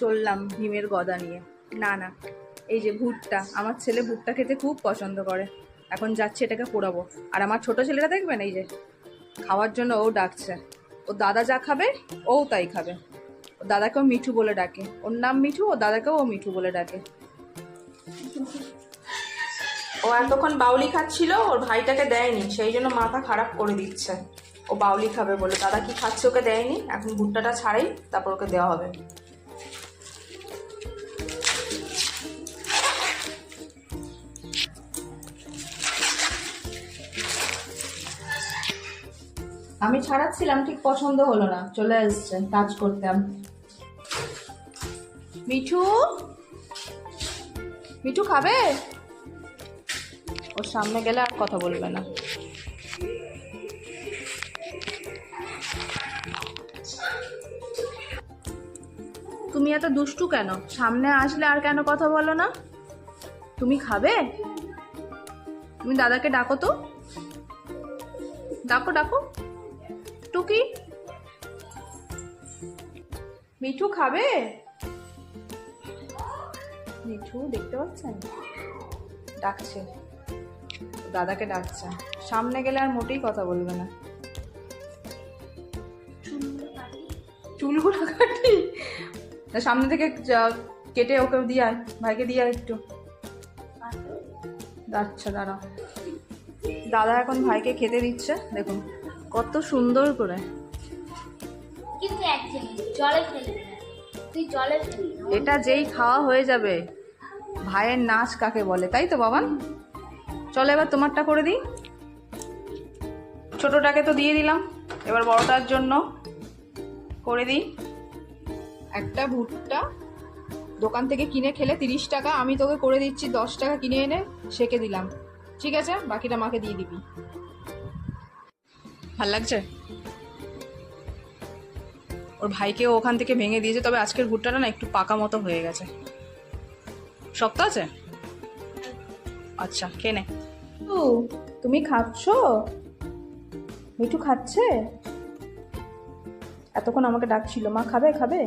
চললাম ভীমের গদা নিয়ে। না না, এই যে ভুট্টা, আমার ছেলে ভুট্টা খেতে খুব পছন্দ করে। এখন যাচ্ছে এটাকে পোড়াবো। আর আমার ছোট ছেলেটা দেখবেন এই যে, খাওয়ার জন্য ও ডাকছে। ও দাদা যা খাবে, ও তাই খাবে। ও দাদাকেও মিঠু বলে ডাকে। ওর নাম মিঠু, ও দাদাকেও ও মিঠু বলে ডাকে। ও এতক্ষণ বাউলি খাচ্ছিল, ওর ভাইটাকে দেয়নি। সেই জন্য মাথা খারাপ করে দিচ্ছে। ও বাউলি খাবে বলে। দাদা কি খাচ্ছে ওকে দেয়নি? এখন ভুট্টাটা ছাড়াই তারপর ওকে দেওয়া হবে। আমি ছাড়াচ্ছিলাম, ঠিক পছন্দ হলো না। চলে এসছে কাজ করতাম। মিঠু? মিঠু খাবে? ওর সামনে গেলে আর কথা বলবে না। তুমি এত দুষ্টু কেন? সামনে আসলে আর কেন কথা বলো না? তুমি খাবে? তুমি দাদাকে ডাকো তো। ডাকো ডাকো। টুকি মিঠু খাবে? মিঠু দেখতে পাচ্ছেন? ডাকছে। দাদাকে ডাকছে। সামনে গেলে আর মোটেই কথা বলবে না। চুলগুলো কাটি। সামনে থেকে কেটে ওকে দিয়ে আয়। ভাইকে দিয়ে আয় একটু। আচ্ছা। দাঁড়া দাদা এখন ভাইকে খেতে দিচ্ছে। দেখুন। কত সুন্দর করে। কিন্তু এক জলে ফেলবি না তুই জলে এটা যেই খাওয়া হয়ে যাবে ভাইয়ের নাচ কাকে বলে তাই তো বাবান? চলো এবার তোমারটা করে দিই। ছোটটাকে তো দিয়ে দিলাম এবার বড়টার জন্য করে দিই। একটা ভুট্টা দোকান থেকে কিনে খেলে তিরিশ টাকা আমি তোকে করে দিচ্ছি দশ টাকা কিনে এনে সেকে দিলাম। ঠিক আছে? বাকিটা মাকে দিয়ে দিবি। ভালো লাগছে? ওর ভাইকে ওখান থেকে ভেঙে দিয়েছে, তবে আজকের ভুট্টাটা না একটু পাকা মতো হয়ে গেছে। শক্ত আছে? আচ্ছা কেনে তুমি খাচ্ছ? মিঠু খাচ্ছে? এতক্ষণ আমাকে ডাকছিল, মা খাবে খাবে?